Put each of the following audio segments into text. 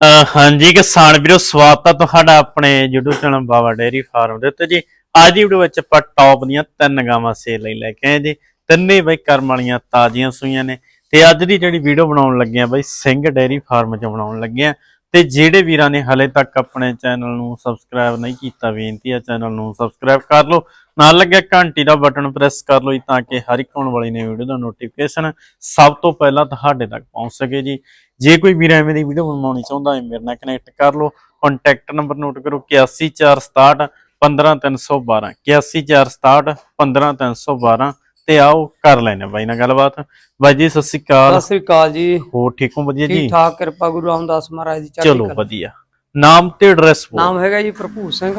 ਅਹ ਹਾਂਜੀ, ਕਿਸਾਨ ਵੀਰੋ, ਸਵਾਗਤ ਹੈ ਤੁਹਾਡਾ ਆਪਣੇ YouTube channel Bawa dairy farm ਦੇ ਉੱਤੇ ਜੀ। ਅੱਜ ਦੀ ਵੀਡੀਓ ਵਿੱਚ ਆਪਾਂ ਟੌਪ ਦੀਆਂ ਤਿੰਨ ਗਾਵਾਂ ਸੇਲ ਲਈ ਲੈ ਕੇ ਆਏ ਜੀ। ਤਿੰਨੇ ਬਈ ਕਰਮ ਵਾਲੀਆਂ, ਤਾਜ਼ੀਆਂ ਸੂਈਆਂ ਨੇ। ਤੇ ਅੱਜ ਦੀ ਜਿਹੜੀ ਵੀਡੀਓ ਬਣਾਉਣ ਲੱਗੇ ਆ ਬਈ, ਸਿੰਘ ਡੇਅਰੀ ਫਾਰਮ 'ਚ ਬਣਾਉਣ ਲੱਗੇ ਆ ਤੇ ਜਿਹੜੇ ਵੀਰਾਂ ਨੇ ਹਲੇ ਤੱਕ ਆਪਣੇ ਚੈਨਲ ਨੂੰ ਸਬਸਕ੍ਰਾਈਬ ਨਹੀਂ ਕੀਤਾ, ਬੇਨਤੀ ਹੈ ਚੈਨਲ ਨੂੰ ਸਬਸਕ੍ਰਾਈਬ ਕਰ ਲਓ। ਨਾਲ ਲੱਗਿਆ ਘੰਟੀ ਦਾ ਬਟਨ ਪ੍ਰੈਸ ਕਰ ਲਓ ਜੀ, ਤਾਂ ਕਿ ਹਰ ਇੱਕ ਆਉਣ ਵਾਲੀ ਨਵੀਂ ਵੀਡੀਓ ਦਾ ਨੋਟੀਫਿਕੇਸ਼ਨ ਸਭ ਤੋਂ ਪਹਿਲਾਂ ਤੁਹਾਡੇ ਤੱਕ ਪਹੁੰਚ ਸਕੇ ਜੀ। ਜੇ ਕੋਈ ਵੀਰ ਐਵੇਂ ਦੀ ਵੀਡੀਓ ਬਣਵਾਉਣੀ ਚਾਹੁੰਦਾ ਹੈ, ਮੇਰੇ ਨਾਲ ਕਨੈਕਟ ਕਰ ਲਓ। ਕੰਟੈਕਟ ਨੰਬਰ ਨੋਟ ਕਰੋ 814661 15312 814661 15312 ਤੇ ਆਓ ਕਰ ਲੈਨੇ ਬਾਈ ਨਾਲ ਗੱਲਬਾਤ। ਬਾਈ ਜੀ ਸਤਿ ਸ਼੍ਰੀ ਅਕਾਲ। ਸਤਿ ਸ੍ਰੀ ਅਕਾਲ ਜੀ। ਹੋਰ ਠੀਕ ਹੋ? ਵਧੀਆ ਜੀ? ਠੀਕ ਠਾਕ ਕਿਰਪਾ ਗੁਰੂ ਰਾਮਦਾਸ ਮਹਾਰਾਜ ਦੀ ਚੜ੍ਹਦੀ ਚਲੋ। ਵਧੀਆ। ਨਾਮ ਤੇ ਐਡਰੈਸ ਬੋਲ। ਨਾਮ ਹੈਗਾ ਜੀ ਭਰਪੂਰ ਸਿੰਘ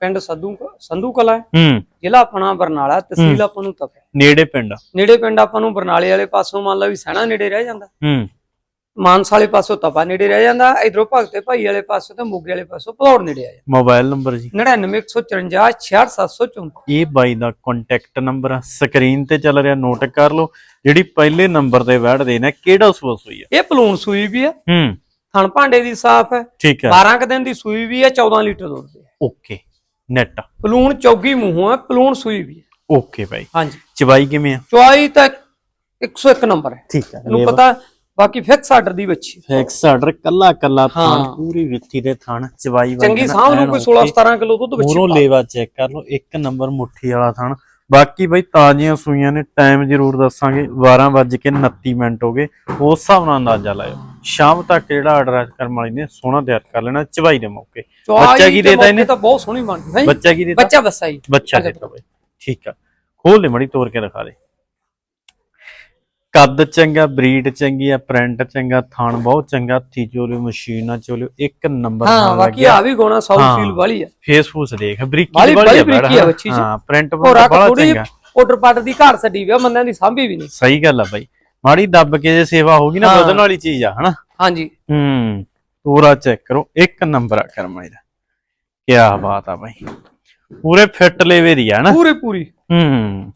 ਪਿੰਡ ਸੱਧੂ ਸੰਧੂ ਕਲਾ। ਹੈ, ਹੂੰ ਜ਼ਿਲ੍ਹਾ ਆਪਣਾ ਬਰਨਾਲਾ ਤਹਿਸੀਲ ਆਪਾਂ ਨੂੰ ਤਪੇ ਨੇੜੇ ਪਿੰਡ ਨੇੜੇ ਪਿੰਡ ਆਪਾਂ ਨੂੰ ਬਰਨਾਲੇ ਵਾਲੇ ਪਾਸੋਂ ਮੰਨ ਲਾ ਵੀ ਸਹਿਣਾ ਨੇੜੇ ਰਹਿ ਜਾਂਦਾ। ਹੂੰ। ਮਾਨਸਾ ਵਾਲੇ ਪਾਸੋਂ ਤਪਾ ਨੇੜੇ ਰਹਿ ਜਾਂਦਾ ਇਧਰੋਂ ਭਗਤੇ ਭਾਈ ਵਾਲੇ ਪਾਸੋਂ ਤੇ ਮੋਗੇ ਵਾਲੇ ਪਾਸੋਂ ਭਲੌੜ ਨੇੜੇ ਆ ਜਾਂਦਾ। ਮੋਬਾਈਲ ਨੰਬਰ ਜੀ। 9954 66734 ਇਹ ਬਾਈ ਦਾ ਕੰਟੈਕਟ ਨੰਬਰ ਆ। ਸਕਰੀਨ ਤੇ ਚੱਲ ਰਿਹਾ ਨੋਟ ਕਰ ਲਓ ਜਿਹੜੀ ਪਹਿਲੇ ਨੰਬਰ ਤੇ ਵੈੜ ਦੇਣਾ ਕਿਹੜਾ ਸੂਸ ਹੋਈ ਆ? ਇਹ ਪਲੂਣ ਸੂਈ ਵੀ ਹੈ ਹੂੰ। ਥਣ ਭਾਂਡੇ ਦੀ ਸਾਫ਼ ਹੈ। ਠੀਕ ਹੈ। 12 ਕ ਦਿਨ ਦੀ ਸੂਈ ਵੀ ਹੈ 14 ਲੀਟਰ ਦੁੱਧ ਦੀ ਓਕੇ ਨੈਟ ਪਲੂਣ ਚੌਗੀ ਮੂੰਹੋਂ ਹੈ ਪਲੂਣ ਸੂਈ ਵੀ ਹੈ ਓਕੇ ਬਾਈ। ਹਾਂਜੀ। ਚਵਾਈ ਕਿਵੇਂ ਆ? ਚੁਆਈ ਤਾਂ 101 ਨੰਬਰ ਹੈ। ਠੀਕ ਹੈ। ਇਹਨੂੰ ਪਤਾ ਬਾਕੀ ਫਿਕਸ ਆਰਡਰ ਦੀ ਬੱਚੀ ਫਿਕਸ ਆਰਡਰ ਕੱਲਾ ਕੱਲਾ ਥਾਣ। ਪੂਰੀ ਵਿੱਥੀ ਦੇ ਥਾਣ ਚਵਾਈ ਚੰਗੀ ਸਾਂਭ ਨੂੰ ਕੋਈ 16 17 ਕਿਲੋ ਦੁੱਧ ਮੂਰੋਂ ਬੱਚੀ ਲੇਵਾ ਚੈੱਕ ਕਰ ਲਓ ਇੱਕ ਨੰਬਰ ਮੁੱਠੀ ਵਾਲਾ ਥਾਣ ਬਾਕੀ ਬਈ ਤਾਜ਼ੀਆਂ ਸੂਈਆਂ ਨੇ ਟਾਈਮ ਜ਼ਰੂਰ ਦੱਸਾਂਗੇ 12:29 ਮਿੰਟ ਹੋ ਗਏ। ਉਸ ਹਿਸਾਬ ਨਾਲ ਅੰਦਾਜ਼ਾ ਲਾਇਓ। ਸ਼ਾਮ ਤੱਕ ਜਿਹੜਾ ਆਰਡਰ ਕਰਨ ਵਾਲੀ ਨੇ ਸੋਹਣਾ ਤਿਆਰ ਕਰ ਲੈਣਾ ਚਵਾਈ ਦੇ ਮੌਕੇ। ਬੱਚਾ ਕੀ ਦੇਤਾ ਇਹਨੇ? ਤਾਂ ਬਹੁਤ ਸੋਹਣੀ ਬਣਦੀ ਹੈ ਬੱਚਾ ਕੀ ਦੇਤਾ? ਬੱਚਾ ਬੱਸਾ ਹੀ ਬੱਚਾ ਦੇਤਾ ਬਈ। ਠੀਕ ਆ। ਖੋਲ ਲੈ ਮੜੀ ਤੋੜ ਕੇ ਦਿਖਾ ਦੇ। ਕੱਦ ਚੰਗਾ ਬਰੀਡ ਚੰਗੀ ਆ ਪ੍ਰਿੰਟ ਚੰਗਾ ਥਣ ਬਹੁਤ ਚੰਗਾ ਹੱਥੀ ਚੋਲਿਓ ਮਸ਼ੀਨਾਂ ਚੋਲਿਓ ਇੱਕ ਨੰਬਰ ਹਾਂ ਬਾਕੀ ਆ ਵੀ ਗੋਣਾ ਸਾਊ ਹਾਂ। ਸੀਲ ਵਾਲੀ ਆ। ਫੇਸ ਫੂਸ ਦੇਖ ਬਰੀਕੀ ਵਾਲੀ ਆ ਬਰੀਕੀ ਆ ਬੱਚੀ। ਹਾਂ ਪ੍ਰਿੰਟ ਬੜਾ ਚੰਗਾ। ਪਾਊਡਰ ਪਾਟ ਦੀ ਘਾੜ ਛੱਡੀ ਵੀ ਆ ਬੰਦਿਆਂ ਦੀ ਸਾਂਭੀ ਵੀ ਨਹੀਂ। ਸਹੀ ਗੱਲ ਆ ਬਾਈ। ਮਾੜੀ ਦੱਬ ਕੇ ਜੇ ਸੇਵਾ ਹੋਗੀ ਨਾ ਹਾਂ। ਵਧਣ ਵਾਲੀ ਚੀਜ਼ ਆ ਹਨਾ? ਹਾਂਜੀ। ਹੂੰ ਪੂਰਾ ਚੈੱਕ ਕਰੋ ਇੱਕ ਨੰਬਰ ਆ ਕਰਮਾ ਇਹਦਾ ਕੀ ਬਾਤ ਆ ਬਾਈ। ਪੂਰੇ ਫਿੱਟ ਲੈਵੇ ਦੀ ਆ ਨਾ ਪੂਰੀ ਪੂਰੀ। ਹੂੰ।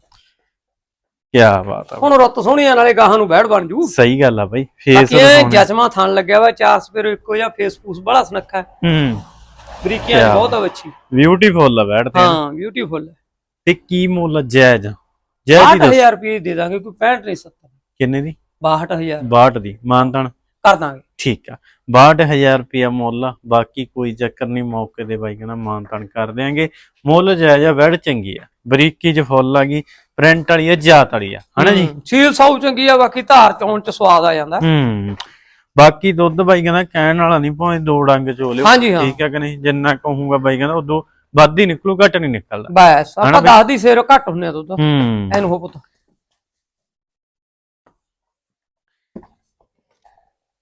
ਕੀ ਬਾਤ ਆ ਹੁਣ ਰੁੱਤ ਸੋਹਣੀਆਂ ਨਾਲੇ ਗਾਹਾਂ ਨੂੰ ਬੈੜ ਬਣ ਜੂ। ਸਹੀ ਗੱਲ ਆ ਬਾਈ ਫੇਸ ਇਹ ਜਸਮਾ ਥਣ ਲੱਗਿਆ ਵਾ ਚਾਰ ਸਪੇਰ ਇੱਕੋ ਜਿਹਾ ਫੇਸ ਫੂਸ ਬੜਾ ਸੁਨੱਖਾ ਹੈ। ਬਰੀਕੀਆਂ ਕਿਆ ਬਹੁਤ ਬੱਚੀ। ਬਿਊਟੀਫੁੱਲ ਆ ਤੇ। ਹਾਂ ਬਿਊਟੀਫੁਲ ਤੇ ਕੀ ਮੁੱਲ? ਜਾਇਜ਼? ਜਾਇਜ਼ ਹੀ ਦੱਸ। 68000 ਰੁਪਏ ਦੇ ਦਾਂਗੇ ਕੋਈ 65 ਨਹੀਂ 70 ਕਿੰਨੇ ਦੀ? 62000 62 ਦੀ ਮਾਨਤਨ। ਕਰ ਦਾਂਗੇ। ਠੀਕ ਆ। 62000 ਰੁਪਿਆ ਮੁੱਲ ਆ। ਬਾਕੀ ਕੋਈ ਚੱਕਰ ਨਹੀਂ ਮੌਕੇ ਦੇ ਬਾਈ ਕਹਿੰਦਾ ਮਾਨਤਨ ਕਰ ਦਿਆਂਗੇ। ਮੁੱਲ ਜਾਇਜ਼ ਆ ਵੈੜ ਚੰਗੀ ਆ। ਬਰੀਕੀ ਚ ਫੁੱਲ ਆ ਗਈ ਪ੍ਰਿੰਟ ਵਾਲੀ ਆ ਜਾਤ ਵਾਲੀ ਆ। ਹਨਾ ਜੀ? ਸੀਲ ਸਾਊ ਚੰਗੀ ਆ ਬਾਕੀ ਧਾਰ ਚੌਣ ਚ ਸਵਾਦ ਆ ਜਾਂਦਾ। ਹੂੰ। ਬਾਕੀ ਦੁੱਧ ਬਾਈ ਕਹਿੰਦਾ ਕਹਿਣ ਵਾਲਾ ਨਹੀਂ ਭਾਵੇਂ ਦੋ ਡੰਗ ਚੋ ਲਿਓ ਠੀਕ ਆ ਕਿ ਨਹੀਂ? ਜਿੰਨਾ ਕਹੂੰਗਾ ਬਾਈ ਕਹਿੰਦਾ ਉਦੋਂ ਵੱਧ ਹੀ ਨਿਕਲੂ ਘੱਟ ਨਹੀਂ ਨਿਕਲਦਾ। ਬਸ ਆਪਾਂ ਬਈ? ਦੱਸ ਦੀ ਸੇਰ ਘੱਟ ਹੁੰਨੇ ਦੁੱਧ। ਐਨੂੰ ਹੋ ਪੁੱਤ।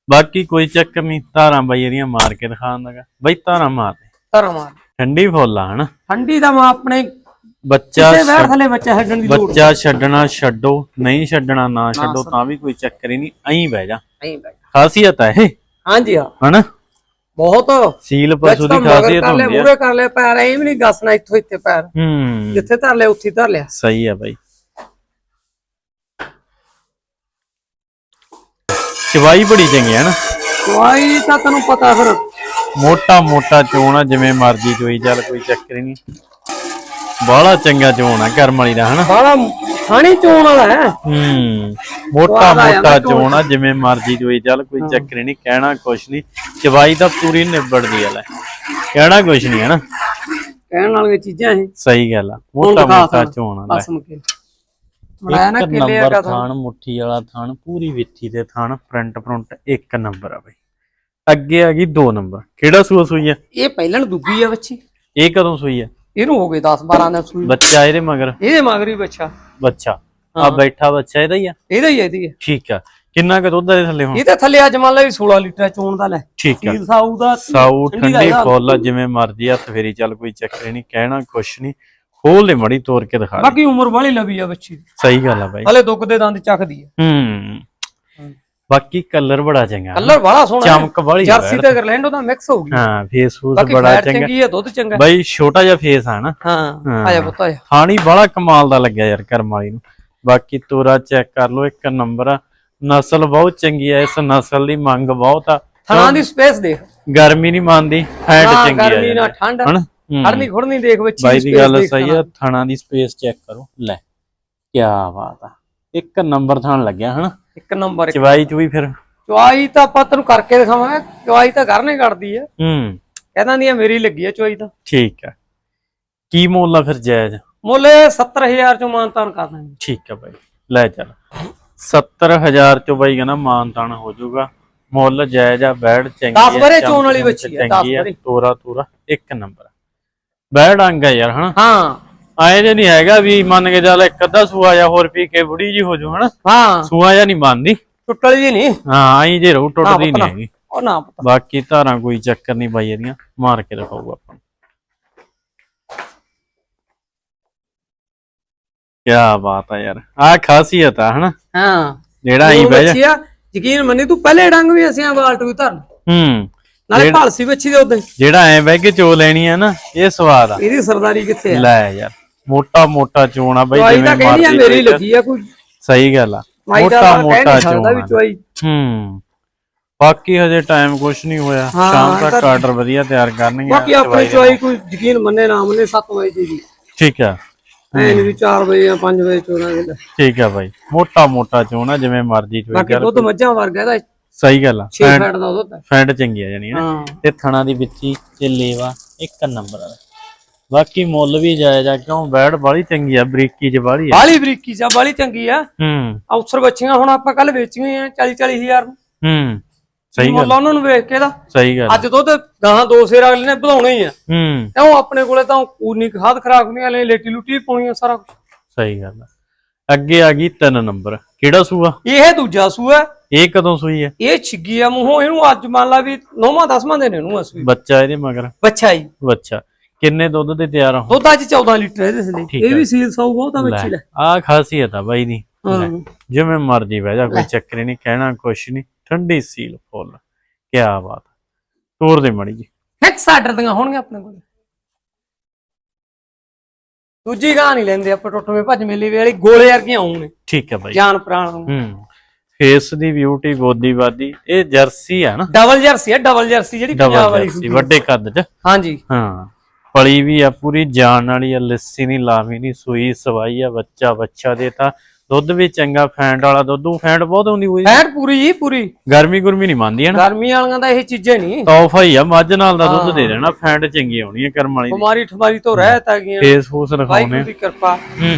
ਬਾਕੀ ਕੋਈ ਚੱਕਰ ਨਹੀਂ ਧਾਰਾਂ ਬਾਈ ਇਹਦੀਆਂ ਮਾਰ ਕੇ ਦਿਖਾਉਂਦਾਗਾ ਬਾਈ ਧਾਰਾਂ ਮਾਰ ਦੇ। ਧਰਮ ਆ ਠੰਡੀ ਫੁੱਲ ਆ ਹਨਾ? ਠੰਡੀ ਦਾ ਮੈਂ ਆਪਣੇ ਬੱਚਾ ਕਿਸੇ ਥਲੇ ਬੱਚਾ ਛੱਡਣ ਦੀ ਲੋੜ ਬੱਚਾ ਛੱਡਣਾ ਛੱਡੋ ਨਹੀਂ ਛੱਡਣਾ ਨਾ ਛੱਡੋ ਤਾਂ ਵੀ ਕੋਈ ਚੱਕਰ ਹੀ ਨਹੀਂ ਐਂ ਬਹਿ ਜਾ। ਬਈ ਖਾਸੀਅਤ ਹੈ ਇਹ। ਹਾਂਜੀ ਹਾਂ। ਹਨਾ? ਬਹੁਤ ਸੀਲ ਪਸ਼ੂ ਦੀ ਖਾਸੀਅਤ ਹੁੰਦੀ ਆ। ਮੂਰੇ ਕਰ ਲਿਆ ਪੈਰ ਐਂ ਵੀ ਨਹੀਂ ਗਸਣਾ ਇੱਥੋਂ ਇੱਥੇ ਪੈਰ। ਹੂੰ। ਜਿੱਥੇ ਧਰ ਲਿਆ ਉੱਥੇ ਹੀ ਧਰ ਲਿਆ। ਸਹੀ ਆ ਬਾਈ। ਚਵਾਈ ਬੜੀ ਚੰਗੀ ਹੈ ਨਾ। ਕੋਈ ਤਾਂ ਤੈਨੂੰ ਪਤਾ ਫਿਰ। ਮੋਟਾ ਮੋਟਾ ਚੋਣ ਆ ਜਿਵੇਂ ਮਰਜ਼ੀ ਚੋਈ ਚੱਲ ਕੋਈ ਚੱਕਰ ਹੀ ਨਹੀਂ। ਬਾਹਲਾ ਚੰਗਾ ਚੋਣ ਆ ਕਰਮ ਵਾਲੀ ਦਾ ਹਨਾ। ਬਾਲਾ ਖਾਣੀ ਚੋਣ ਵਾਲਾ ਹੈ। ਹੂੰ ਮੋਟਾ ਮੋਟਾ ਚੋਣ ਆ ਜਿਵੇਂ ਮਰਜ਼ੀ ਚੋਈ ਚੱਲ ਕੋਈ ਚੱਕਰ ਹੀ ਨਹੀਂ ਕਹਿਣਾ ਕੁਛ ਨਹੀਂ। ਚਵਾਈ ਤਾਂ ਪੂਰੀ ਨਿਬੜਦੀ ਆ ਲੈ। ਕਹਿਣਾ ਕੁਛ ਨਹੀਂ ਹਨਾ। ਕਹਿਣ ਵਾਲੀਆਂ ਚੀਜ਼ਾਂ ਇਹ ਸਹੀ ਗੱਲ ਆ ਮੋਟਾ ਮੋਟਾ। ਚੋਣ ਆ ਲੈ। ਮੈਂ ਨਾ ਇੱਕ ਕਿੱਲੇ ਨੰਬਰ ਦਾ ਥਾਣ ਮੁੱਠੀ ਵਾਲਾ ਥਾਣ ਪੂਰੀ ਵਿੱਥੀ ਦੇ ਥਾਣ ਪ੍ਰਿੰਟ ਪ੍ਰਿੰਟ ਇੱਕ ਨੰਬਰ ਆ ਬਈ। ਅੱਗੇ ਆ ਗਈ 2 ਨੰਬਰ। ਕਿਹੜਾ ਸੂਆ ਸੂਈ ਆ? ਇਹ ਪਹਿਲਾਂ ਡੁੱਬੀ ਆ ਬੱਚੀ। ਇਹ ਕਦੋਂ ਸੂਈ ਆ? ਇਹਨੂੰ ਹੋ ਗਏ 10 12 ਦਿਨ ਸੂਈ। ਬੱਚਾ ਇਹਦੇ ਮਗਰ। ਇਹਦੇ ਮਗਰੀ ਬੱਚਾ। ਬੱਚਾ। ਆ ਹਾਂ। ਬੈਠਾ ਬੱਚਾ ਇਹਦਾ ਹੀ ਆ? ਇਹਦਾ ਹੀ ਆ, ਇਹਦੀ ਹੈ ਠੀਕ ਆ। ਕਿੰਨਾ ਕੁ ਦੁੱਧ ਦੇ ਥੱਲੇ ਹੁਣ? ਇਹ ਤੇ ਥੱਲੇ ਅੱਜ ਮੰਨ ਲਾ ਵੀ 16 ਲੀਟਰ ਚੋਣ ਦਾ ਲੈ। ਠੀਕ ਆ। ਸੀਲ ਸਾਊ ਦਾ ਸਾਊ ਠੰਡੀ ਦਾ ਠੰਡੀ ਇਹਦਾ। ਫੁੱਲ ਆ, ਜਿਵੇਂ ਮਰਜ਼ੀ ਹੱਥ ਫੇਰੀ ਚੱਲ ਕੋਈ ਚੱਕਰ ਨਹੀਂ ਕਹਿਣਾ ਕੁਛ ਨਹੀਂ। ਖੋਲ ਦੇ ਮੜੀ ਤੋੜ ਕੇ ਦਿਖਾ ਦੇ। ਬਾਕੀ ਉਮਰ ਵਾਲੀ ਲਵੀ ਆ ਬੱਚੀ ਦੀ। ਸਹੀ ਗੱਲ ਆ ਬਾਈ। ਹਲੇ ਦੁੱਖ ਦੇ ਦੰਦ ਚੱਕਦੀ ਆ। ਹੂੰ। ਬਾਕੀ ਕਲਰ ਬੜਾ ਚੰਗਾ। ਕਲਰ ਬੜਾ ਸੋਹਣਾ ਹੈ। ਚਮਕ ਵਾਲੀ ਜਰਸੀ ਤੇ ਗਰਲੈਂਡੋ ਦਾ ਮਿਕਸ ਹੋ ਗਈ ਹਾਂ ਫੇਸ ਫੂਸ ਬਾਕੀ ਬੜਾ ਫੈਟ ਚੰਗਾ। ਚੰਗੀ ਆ ਦੁੱਧ ਚੰਗਾ। ਬਾਈ ਛੋਟਾ ਜਿਹਾ ਫੇਸ ਆ ਨਾ। ਹਾਂ ਹਾਂ। ਆਇਆ ਪੁੱਤ ਆਇਆ। ਥਾਣੀ ਬੜਾ ਕਮਾਲ ਦਾ ਲੱਗਿਆ ਯਾਰ ਕਰਮ ਵਾਲੀ ਨੂੰ। ਬਾਕੀ ਤੋਰਾ ਚੈੱਕ ਕਰ ਲਓ ਇੱਕ ਨੰਬਰ ਆ। ਨਸਲ ਬਹੁਤ ਚੰਗੀ ਆ ਇਸ ਨਸਲ ਦੀ ਮੰਗ ਬਹੁਤ ਆ। ਥਣਾ ਦੀ ਸਪੇਸ ਦੇਖ। ਗਰਮੀ ਨਹੀਂ ਮੰਨਦੀ ਨਾ ਚੰਗੀ ਆ ਗਰਮੀ ਨਾ। ਠੰਡ। ਹਨਾ। ਖੜਨੀ ਖੁੜਨੀ ਦੇਖ ਬੱਚੀ ਬਾਈ ਦੀ ਗੱਲ ਸਹੀ। ਆ ਥਣਾ ਦੀ ਸਪੇਸ ਚੈੱਕ ਕਰੋ। ਲੈ ਕੀ ਬਾਤ ਆ। ਇੱਕ ਨੰਬਰ ਥਣ ਲੱਗਿਆ ਹਨਾ? ਇੱਕ ਨੰਬਰ। ਚਵਾਈ ਚੂਈ ਫਿਰ। ਚੁਆਈ ਤਾਂ ਆਪਾਂ ਤੈਨੂੰ ਕਰਕੇ ਦਿਖਾਵਾਂਗੇ। ਚੁਆਈ ਤਾਂ ਘਰ ਨੇ ਕੱਢਦੀ ਆ। ਹੂੰ। ਕਹਿੰਦਾ ਨਹੀਂ ਮੇਰੀ ਲੱਗੀ ਆ ਚੁਆਈ ਤਾਂ। ਠੀਕ ਆ। ਕੀ ਮੁੱਲ ਆ ਫਿਰ ਜਾਇਜ਼? ਮੁੱਲ 70000 ਚੋਂ ਮਾਨਤਾਨ ਕਰ ਦਾਂਗੇ ਠੀਕ ਆ ਬਾਈ। ਲੈ ਚੱਲ। 70000 ਚੋਂ ਬਾਈ ਕਹਿੰਦਾ ਮਾਨਤਾਨ ਹੋ ਜਾਊਗਾ। ਮੁੱਲ ਜਾਇਜ਼ ਆ ਬੈੜ ਚੰਗੀ ਦਸ ਆ, ਵਰੇ ਚਮਕ ਚੋਣ ਵਾਲੀ ਬੱਚੀ ਆ, ਦਸ ਚੰਗੀ ਆ, ਵਰੇ। ਤੋਰਾ ਤੋਰਾ। ਇੱਕ ਨੰਬਰ। ਬੈੜ ਅੰਗ ਆ ਯਾਰ ਹਨਾ? ਹਾਂ। ਆਏ ਜੇ ਨਹੀਂ ਹੈਗਾ ਵੀ ਮੰਨ ਕੇ ਚੱਲ ਇੱਕ ਅੱਧਾ ਸੂਆ ਜਾਂ ਹੋਰ ਪੀ ਕੇ ਬੁੜੀ ਜੀ ਹੋ ਜੂ ਹਨਾ? ਹਾਂ। ਸੂਆ ਜਾਂ ਨਹੀਂ ਮੰਨਦੀ ਟੁੱਟਲ ਜੀ ਨਹੀਂ। ਹਾਂ ਆਈ ਜੇ ਰੋ ਟੁੱਟਦੀ ਨਹੀਂ। ਹੈਗੀ। ਉਹ ਨਾ ਪਤਾ। ਬਾਕੀ ਧਾਰਾਂ ਕੋਈ ਚੱਕਰ ਨਹੀਂ ਬਾਈ ਇਹਦੀਆਂ ਮਾਰ ਕੇ ਦਿਖਾਊਗਾ ਆਪਾਂ ਕੀ ਬਾਤ ਆ ਯਾਰ ਆ ਖਾਸੀਅਤ ਆ ਹਨਾ? ਹਾਂ। ਜਿਹੜਾ ਆਈ ਬਹਿ ਜਾ। ਯਕੀਨ ਮੰਨੀ ਤੂੰ ਪਹਿਲੇ ਡੰਗ ਵੀ ਅਸੀਂ ਆ ਬਾਲਟ ਵੀ ਧਰਨ। ਹੂੰ। ਨਾਲੇ ਭਾਲਸੀ ਬੱਚੀ ਦੇ ਉਦੋਂ ਜਿਹੜਾ ਐ ਬਹਿ ਕੇ ਚੋ ਲੈਣੀ ਆ ਨਾ ਇਹ ਸਵਾਦ ਆ। ਇਹਦੀ ਸਰਦਾਰੀ ਕਿੱਥੇ ਆ? ਲੈ ਯਾਰ ਮੋਟਾ ਮੋਟਾ ਚੋਣ ਬਾਈ ਜਿਵੇਂ ਕਹਿੰਦੀ ਆ ਮੇਰੀ ਚੋਈ। ਲੱਗੀ ਆ ਕੋਈ। ਸਹੀ ਗੱਲ ਆ। ਮੋਟਾ ਮੋਟਾ ਚੋਣ ਹੂੰ। ਬਾਕੀ ਹਜੇ ਟਾਈਮ ਕੁਛ ਨਹੀਂ ਹੋਇਆ। ਸ਼ਾਮ ਤੱਕ ਆਰਡਰ ਵਧੀਆ ਤਿਆਰ ਕਰਨਗੇ। ਬਾਕੀ ਆਪਣੀ ਚੁਆਈ ਕੋਈ ਯਕੀਨ ਮੰਨੇ ਨਾ ਮੰਨੇ 7 ਵਜੇ ਦੀ ਠੀਕ ਆ। ਐ ਨਹੀਂ ਵੀ 4 ਵਜੇ ਜਾਂ 5 ਵਜੇ ਚੋਣਾ ਠੀਕ ਆ ਬਾਈ। ਮੋਟਾ ਮੋਟਾ ਚੋਣ ਜਿਵੇਂ ਮਰਜ਼ੀ ਚੋਈ ਬਾਕੀ ਦੁੱਧ ਮੱਝਾਂ ਵਰਗਾ ਇਹਦਾ 6 ਸਹੀ ਗੱਲ ਆ। ਫੈਟ ਦਾ ਹੈ ਫੈਂਟ ਚੰਗੀ ਆ ਜਾਣੀ ਨਾ। ਹਾਂ। ਤੇ ਥਣਾ ਦੀ ਵਿੱਚੀ ਤੇ ਲੇਵਾ ਇੱਕ ਨੰਬਰ ਆ ਬਾਕੀ ਮੁੱਲ ਵੀ ਜਾਇਜ਼ ਆ ਕਿਉਂ ਬੈੜ ਬਾਲੀ ਚੰਗੀ ਆ ਬਰੀਕੀ ਚ ਬਾਲੀ ਆ। ਬਾਲੀ ਬਰੀਕੀ ਚਾ ਬਾਲੀ ਚੰਗੀ ਆ। ਹੂੰ। ਅਫਸਰ ਬੱਚੀਆਂ ਹੁਣ ਆਪਾਂ ਕੱਲ ਵੇਚੀਆਂ ਆ 40 40 ਹਜ਼ਾਰ ਨੂੰ। ਹੂੰ। ਸਹੀ ਗੱਲ ਮੁੱਲ ਉਹਨਾਂ ਨੂੰ ਵੇਚ ਕੇ ਦਾ। ਸਹੀ ਗੱਲ ਅੱਜ ਦੁੱਧ ਗਾਹਾਂ ਦੋ ਸੇਰ ਅਗਲੇ ਨੇ ਵਧਾਉਣੇ ਹੀ ਆ। ਹੂੰ। ਕਿਉਂ ਆਪਣੇ ਕੋਲੇ ਤਾਂ ਉਨੀ ਕੁ ਖਾਦ ਖਰਾਕ ਨਹੀਂ ਹਲੇ ਲੇਟੀ ਲੁੱਟੀ ਪਾਉਣੀ ਆ ਸਾਰਾ ਕੁਛ। ਸਹੀ ਗੱਲ ਆ। ਅੱਗੇ ਆ ਗਈ ਤਿੰਨ ਨੰਬਰ। ਕਿਹੜਾ ਸੂਆ? ਇਹ ਦੂਜਾ ਸੂਆ ਇਹ ਕਦੋਂ ਸੂਈ ਹੈ? ਇਹ ਛਿੱਗੀ ਆ ਮੂੰਹੋਂ ਇਹਨੂੰ ਅੱਜ ਮੰਨ ਲਾ ਵੀ ਨੌਵਾਂ ਦਸਵਾਂ ਦੇ ਨੇ ਇਹਨੂੰ ਅਸੀਂ ਬੱਚਾ ਇਹਦੇ ਮਗਰ। ਬੱਚਾ ਹੀ ਬੱਚਾ। ਕਿੰਨੇ ਦੁੱਧ ਦੇ ਤਿਆਰ ਹੋ? ਦੁੱਧ ਅੱਜ 14 ਲੀਟਰ ਇਹਦੇ ਠੀਕ ਇਹ ਵੀ ਸੀਲ ਸੌ ਬਹੁਤ ਆ ਬੱਚੀ ਲੈ ਆ ਖਾਸੀਅਤ ਆ ਬਾਈ ਦੀ। ਜਿਵੇਂ ਮਰਜ਼ੀ ਬਹਿ ਜਾ ਕੋਈ ਚੱਕਰ ਨਹੀਂ ਕਹਿਣਾ ਕੁਛ ਨਹੀਂ। ਠੰਡੀ ਸੀਲ ਫੁੱਲ। ਕੀ ਬਾਤ। ਤੋਰ ਦੇ ਮੜੀ ਜੀ ਫਿਕਸ ਆਰਡਰ ਦੀਆਂ ਹੋਣਗੀਆਂ ਆਪਣੇ ਕੋਲ। ਦੂਜੀ ਗਾਂ ਨਹੀਂ ਲੈਂਦੇ ਆਪਾਂ ਟੁੱਟਵੇਂ ਭੱਜ ਮੇਲੇ ਵਾਲੀ ਗੋਲੇ ਵਰਗੀਆਂ ਆਉਣ ਠੀਕ ਹੈ ਬਾਈ। ਜਾਨ ਪ੍ਰਾਣ ਹੂੰ। ਫੇਸ ਦੀ ਬਿਊਟੀ ਗੋਦੀ ਵਾਦੀ ਇਹ ਜਰਸੀ ਆ ਨਾ। ਡਬਲ ਜਰਸੀ ਹੈ ਡਬਲ ਜਰਸੀ ਜਿਹੜੀ ਪੰਜਾਬ ਵਾਲੀ ਹੁੰਦੀ ਵੱਡੇ ਕੱਦ 'ਚ। ਹਾਂਜੀ। ਹਾਂ। ਪਲੀ ਵੀ ਆ ਪੂਰੀ ਜਾਨ ਵਾਲੀ ਆ ਲੱਸੀ ਨਹੀਂ ਲਾਵੀ ਨਹੀਂ ਸੂਈ ਸਵਾਈ ਆ ਬੱਚਾ ਬੱਚਾ ਦੇ ਤਾਂ ਦੁੱਧ ਵੀ ਚੰਗਾ ਫੈਂਟ ਵਾਲਾ ਦੁੱਧ ਉਹ ਫੈਂਟ ਬਹੁਤ ਹੁੰਦੀ ਹੋਈ। ਐਨ ਪੂਰੀ ਜੀ ਪੂਰੀ। ਗਰਮੀ ਗੁਰਮੀ ਨਹੀਂ ਮੰਨਦੀ ਹੈ ਨਾ ਗਰਮੀ ਵਾਲੀਆਂ ਦਾ ਇਹ ਚੀਜ਼ਾਂ ਨਹੀਂ। ਤੋਹਫਾ ਹੀ ਆ ਮੱਝ ਨਾਲ ਦਾ ਦੁੱਧ ਦੇ ਦੇਣਾ ਫੈਂਟ ਚੰਗੀ ਆਉਣੀ ਹੈ ਕਰਮ ਵਾਲੀ ਬਿਮਾਰੀ ਠਮਾਰੀ ਤੋਂ ਰਹਿਤ ਆ ਗਈਆਂ। ਫੇਸ ਫੂਸ ਵਾਹਿਗੁਰੂ ਦੀ ਕਿਰਪਾ। ਹੂੰ।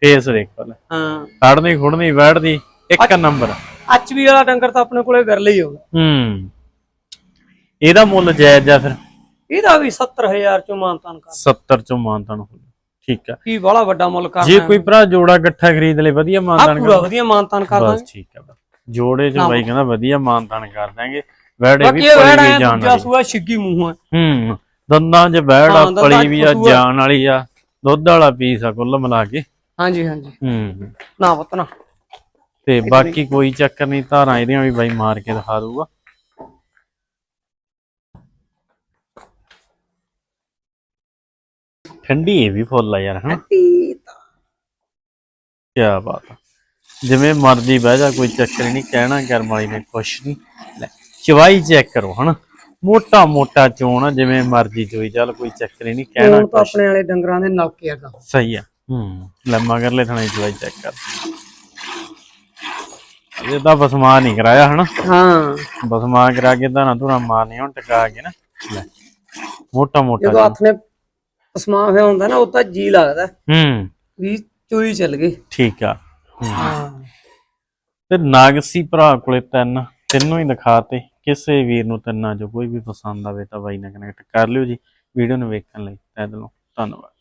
ਫੇਸ ਦੇਖ ਪਹਿਲਾਂ। ਹਾਂ। ਖੜਨੀ ਖੁੜਨੀ ਬੈਠਦੀ ਇੱਕ ਨੰਬਰ। ਐਚਵੀ ਵਾਲਾ ਡੰਗਰ ਤਾਂ ਆਪਣੇ ਕੋਲੇ ਵਿਰਲੇ ਹੀ ਹੋਗਾ ਹੂੰ। ਇਹਦਾ ਮੁੱਲ ਜਾਇਜ਼ ਆ ਫਿਰ। ਇਹਦਾ ਵੀ 70000 ਚੋਂ ਮਾਨਤਾਨ ਕਰ। 70 ਚੋਂ ਮਾਨਤਾਨ ਹੋ ਠੀਕ ਆ। ਕੀ ਬੜਾ ਵੱਡਾ ਮੁੱਲ ਕਰਨਾ ਜੇ ਕੋਈ ਭਰਾ ਜੋੜਾ ਇਕੱਠਾ ਖਰੀਦ ਲੇ ਵਧੀਆ ਮਾਨਤਾਨ ਪੂਰਾ ਵਧੀਆ ਮਾਨਤਾਨ ਕਰ ਬਸ ਦਾਂਗੇ। ਠੀਕ ਆ ਬਸ। ਜੋੜੇ ਚ ਬਾਈ ਕਹਿੰਦਾ ਵਧੀਆ ਮਾਨਤਾਨ ਕਰ ਦਾਂਗੇ। ਵੀ ਵੜਾ ਵੀ ਜਾਣ ਦੂਜਾ ਵਾਲੀ ਸੂਆ ਛਿੱਗੀ ਮੂੰਹ ਹੈ ਹੂੰ ਦੰਦਾਂ 'ਚ ਬੈੜ ਆ ਪਲੀ ਵੀ ਆ। ਜਾਣ ਵਾਲੀ ਆ। ਦੁੱਧ ਵਾਲਾ ਪੀਸ ਆ ਕੁੱਲ ਮਿਲਾ ਕੇ। ਹਾਂਜੀ ਹਾਂਜੀ। ਹੂੰ। ਨਾ ਪਤਨਾ ਤੇ ਬਾਕੀ ਕੋਈ ਚੱਕਰ ਨਹੀਂ ਧਾਰਾਂ ਇਹਦੀਆਂ ਵੀ ਬਾਈ ਮਾਰ ਕੇ ਦਿਖਾ ਦੂਗਾ ਠੰਡੀ ਇਹ ਵੀ ਫੁੱਲ ਆ ਯਾਰ ਹਨਾ? ਕੀ ਬਾਤ ਆ। ਜਿਵੇਂ ਮਰਜ਼ੀ ਬਹਿ ਜਾ ਕੋਈ ਚੱਕਰ ਨਹੀਂ ਕਹਿਣਾ ਕਰਮ ਵਾਲੀ ਨੇ ਕੁਛ ਨਹੀਂ ਲੈ ਚਵਾਈ ਚੈੱਕ ਕਰੋ ਹਨਾ? ਮੋਟਾ ਮੋਟਾ ਚੋਣ ਆ ਜਿਵੇਂ ਮਰਜ਼ੀ ਚੋਈ ਚੱਲ ਕੋਈ ਚੱਕਰ ਨਹੀਂ ਕਹਿਣਾ ਹੁਣ ਤਾਂ ਕੁਛ ਆਪਣੇ ਵਾਲੇ ਡੰਗਰਾਂ ਦੇ ਨਲਕੇ ਹੈਗਾ। ਸਹੀ ਆ ਹੂੰ। ਲੰਮਾ ਕਰ ਲੈ ਥਣਾ ਚਵਾਈ ਚੈੱਕ ਕਰ। ਇਹ ਤਾਂ ਬਸਮਾ ਨਹੀਂ ਕਰਾਇਆ ਹਨਾ? ਹਾਂ। ਬਸਮਾ ਕਰਾ ਕੇ ਤਾਂ ਨਾ ਤੂੰ ਮਾਰਨੀ ਹੁਣ ਟਕਾ ਕੇ ਨਾ। ਲੈ ਮੋਟਾ ਮੋਟਾ ਜਦੋਂ ਹੱਥ ਨੇ ਪਸਮਾ ਹੋਇਆ ਹੁੰਦਾ ਨਾ ਉਹ ਤਾਂ ਜੀ ਲੱਗਦਾ ਹੂੰ ਵੀ ਚੋਰੀ ਚੱਲ ਗਈ। ਠੀਕ ਆ। ਹੂੰ। ਤੇ ਨਾਗਸੀ ਭਰਾ ਕੋਲੇ ਤਿੰਨ ਤਿੰਨੋਂ ਹੀ ਦਿਖਾਤੇ। ਕਿਸੇ ਵੀਰ ਨੂੰ ਤਿੰਨਾਂ ਚੋਂ ਕੋਈ ਵੀ ਪਸੰਦ ਆਵੇ ਤਾਂ ਬਾਈ ਨਾਲ ਕਨੈਕਟ ਕਰ ਲਿਓ ਜੀ। ਵੀਡੀਓ ਨੂੰ ਵੇਖਣ ਲਈ ਤਹਿ ਦਿਲੋਂ। ਧੰਨਵਾਦ।